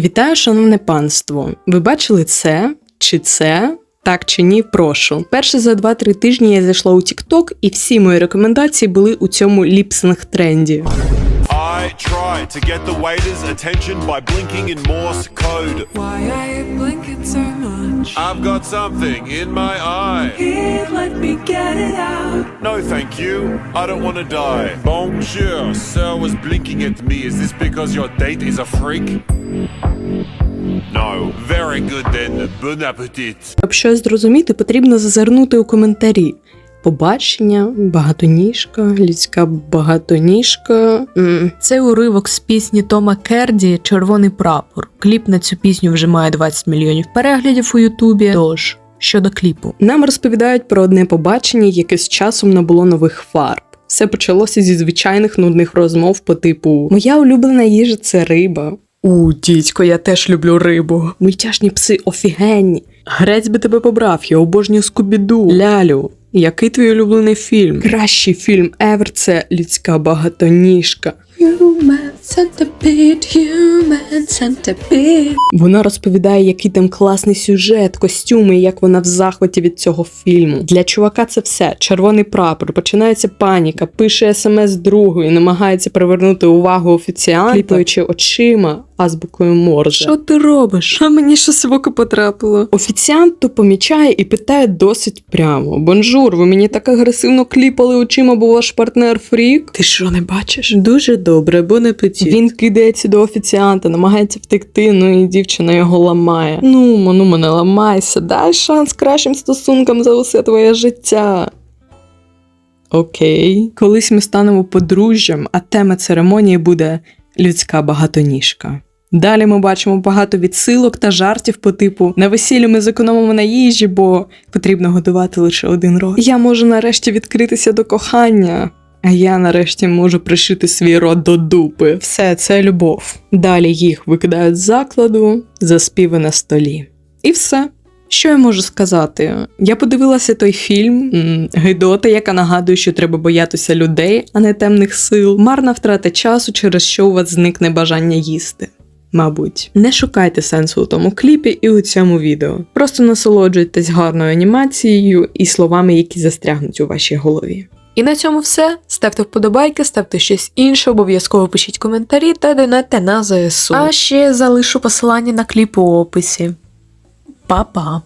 Вітаю, шановне панство. Ви бачили це чи це? Так чи ні, прошу. Перше за 2-3 тижні я зайшла у TikTok, і всі мої рекомендації були у цьому ліпсинг тренді. I try to get the waiter's attention by blinking in Morse code. Why are you blinking so much? I've got something in my eye. Here, let me. No, thank you. I don't want to die. Bonjour, sir was blinking at me. Is this because your date is a freak? No. Very good then. Bon appetit. Щоб щось зрозуміти, потрібно зазирнути у коментарі. Побачення, багатоніжка, людська багатоніжка. Це уривок з пісні Тома Керді Червоний прапор. Кліп на цю пісню вже має 20 мільйонів переглядів у Ютубі. Тож щодо кліпу. Нам розповідають про одне побачення, яке з часом набуло нових фарб. Все почалося зі звичайних нудних розмов по типу Моя улюблена їжа це риба. У, дідько, я теж люблю рибу. Мультяшні пси офігенні. Грець би тебе побрав, я обожнюю скубіду. Лялю. Який твій улюблений фільм? Кращий фільм ever – це людська багатоніжка. Human centipede, human centipede. Вона розповідає, який там класний сюжет, костюми, і як вона в захваті від цього фільму. Для чувака це все. Червоний прапор, починається паніка, пише смс другою, намагається привернути увагу офіціанта, кліпаючи очима азбукою Морзе. Що ти робиш? А мені щось в око потрапило. Офіціант то помічає і питає досить прямо: Бонжур, ви мені так агресивно кліпали очима, бо ваш партнер фрік. Ти що не бачиш? Дуже добре, бо не петі. Він кидається до офіціанта, намагається втекти, ну і дівчина його ламає. Ну, ну мене ламайся, дай шанс кращим стосункам за усе твоє життя. Окей. Колись ми станемо подружжям, а тема церемонії буде людська багатоніжка. Далі ми бачимо багато відсилок та жартів по типу на весіллі ми зекономимо на їжі, бо потрібно готувати лише один рот. Я можу нарешті відкритися до кохання. А я нарешті можу пришити свій рот до дупи. Все це любов. Далі їх викидають з закладу, заспіви на столі. І все. Що я можу сказати? Я подивилася той фільм Гидота, яка нагадує, що треба боятися людей, а не темних сил. Марна втрата часу, через що у вас зникне бажання їсти. Мабуть, не шукайте сенсу у тому кліпі і у цьому відео. Просто насолоджуйтесь гарною анімацією і словами, які застрягнуть у вашій голові. І на цьому все. Ставте вподобайки, ставте щось інше, обов'язково пишіть коментарі та донатьте на ЗСУ. А ще залишу посилання на кліп у описі. Па-па!